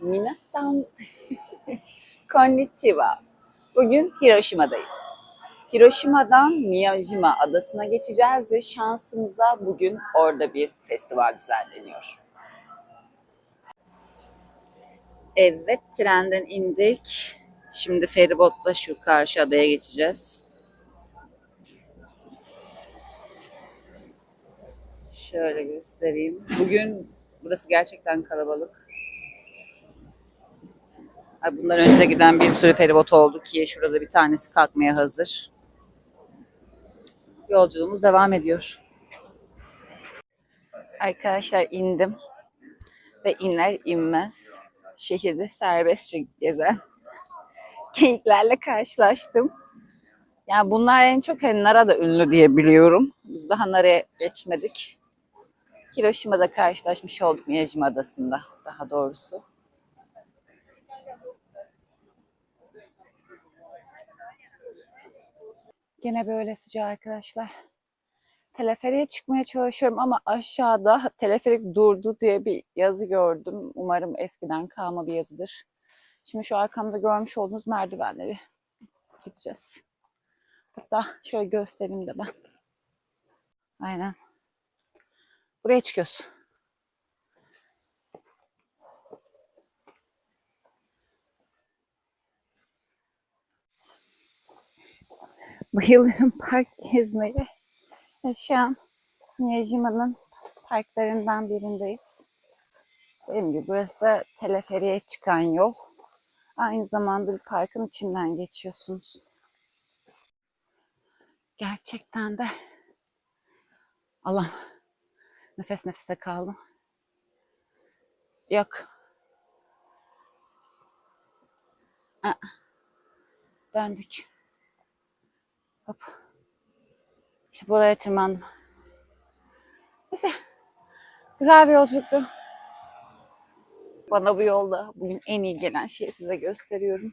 Minasan. Konnichiwa. Bugün Hiroşima'dayız. Hiroşima'dan Miyajima adasına geçeceğiz ve şansımıza bugün orada bir festival düzenleniyor. Evet, trenden indik. Şimdi feribotla şu karşı adaya geçeceğiz. Şöyle göstereyim. Bugün burası gerçekten kalabalık. Bundan önce de giden bir sürü feribot oldu ki şurada bir tanesi kalkmaya hazır. Yolculuğumuz devam ediyor. Arkadaşlar indim ve iner inmez şehirde serbestçe gezen geyiklerle karşılaştım. Yani bunlar en çok hani Nara'da ünlü diye biliyorum. Biz daha Nara'ya geçmedik. Hiroşima'da karşılaşmış olduk Miyajima Adası'nda daha doğrusu. Gene böyle sıcak arkadaşlar. Teleferiğe çıkmaya çalışıyorum ama aşağıda teleferik durdu diye bir yazı gördüm. Umarım eskiden kalma bir yazıdır. Şimdi şu arkamda görmüş olduğunuz merdivenleri gideceğiz. Hatta şöyle göstereyim de ben. Aynen. Buraya çıkıyoruz. Bayılırım park gezmeye. Ve şu an Miyajima'nın parklarından birindeyiz. Dediğim gibi burası teleferiye çıkan yol. Aynı zamanda bir parkın içinden geçiyorsunuz. Gerçekten de Allah nefes nefese kaldım. Yok. Aa, döndük. Hop. İşte buraya tırmandım. Neyse. Güzel bir yolculuktu. Bana bu yolda bugün en iyi gelen şeyi size gösteriyorum.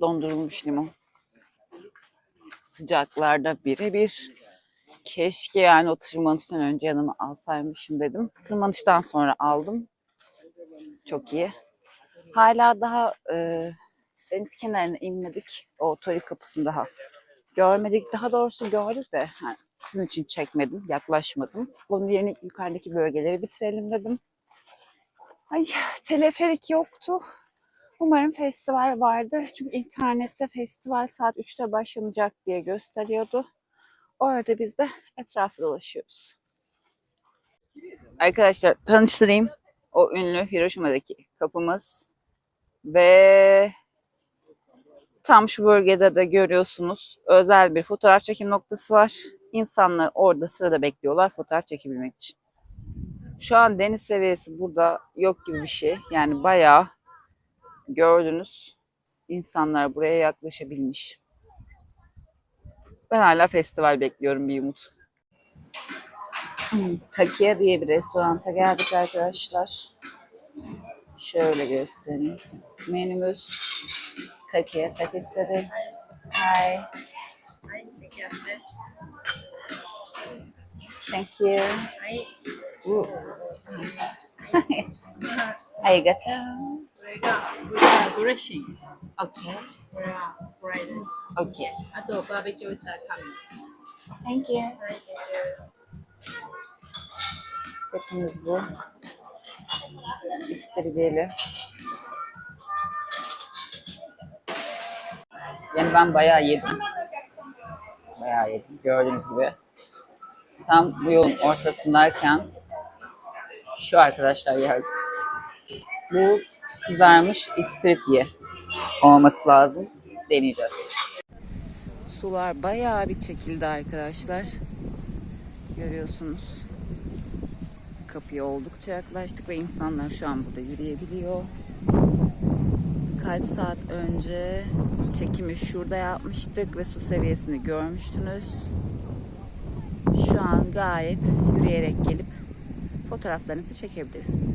Dondurulmuş limon. Sıcaklarda birebir. Keşke yani o tırmanıştan önce yanıma alsaymışım dedim. Tırmanıştan sonra aldım. Çok iyi. Hala daha e, deniz kenarına inmedik. O tori kapısını daha görmedik. Daha doğrusu gördük de yani sizin için çekmedim, yaklaşmadım. Onun yerine yukarıdaki bölgeleri bitirelim dedim. Ay teleferik yoktu. Umarım festival vardı. Çünkü internette festival saat 3'te başlanacak diye gösteriyordu. Orada biz de etrafı dolaşıyoruz. Arkadaşlar tanıştırayım. O ünlü Hiroşima'daki kapımız. Ve tam şu bölgede de görüyorsunuz özel bir fotoğraf çekim noktası var. İnsanlar orada sırada bekliyorlar fotoğraf çekebilmek için. Şu an deniz seviyesi burada yok gibi bir şey. Yani bayağı gördünüz insanlar buraya yaklaşabilmiş. Ben hala festival bekliyorum bir umut. Hmm, Kakia diye bir restoranta geldik arkadaşlar. Şöyle göstereyim. Menümüz Kakia sakisleri. Hi. Thank you. はい。 Ooh. Arigato. これが豚ドレッシング。 Okay. これはフライです。 Okay. あとバーベキューオイスターカミ Thank you. はい。 Setimiz bu. İstiridyeli. Yani ben bayağı yedim. Bayağı yedim. Gördüğünüz gibi. Tam bu yolun ortasındayken şu arkadaşlar geldi. Bu kızarmış istiridye olması lazım. Deneyeceğiz. Sular bayağı bir çekildi arkadaşlar. Görüyorsunuz kapıya oldukça yaklaştık ve insanlar şu an burada yürüyebiliyor. Birkaç saat önce çekimi şurada yapmıştık ve su seviyesini görmüştünüz. Şu an gayet yürüyerek gelip fotoğraflarınızı çekebilirsiniz.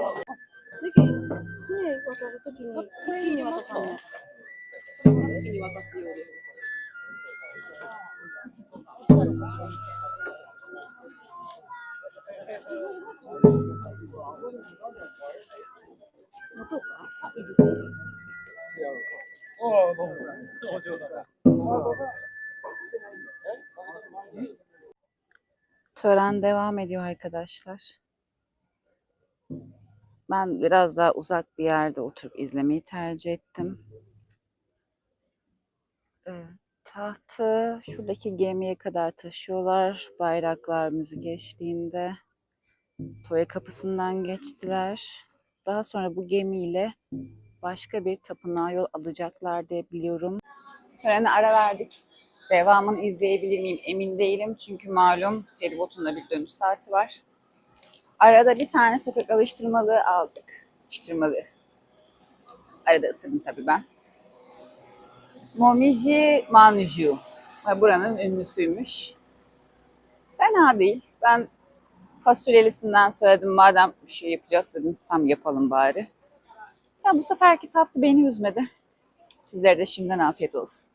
渡るときに、船に渡ったの。時に渡すようです。Tören devam ediyor arkadaşlar. Ben biraz daha uzak bir yerde oturup izlemeyi tercih ettim. Evet, tahtı şuradaki gemiye kadar taşıyorlar. Bayraklar müzik eşliğinde. Toya kapısından geçtiler. Daha sonra bu gemiyle başka bir tapınağa yol alacaklar diye biliyorum. Törene ara verdik. Devamını izleyebilir miyim emin değilim. Çünkü malum feribotun da bir dönüş saati var. Arada bir tane sokak alıştırmalığı aldık. Çıtırmalığı. Arada ısırdım tabii ben. Momiji Manju. Buranın ünlüsüymüş. Fena değil. Ben fasulyelisinden söyledim. Madem bir şey yapacağız dedim. Tam yapalım bari. Ya bu seferki tatlı beni üzmedi. Sizlere de şimdiden afiyet olsun.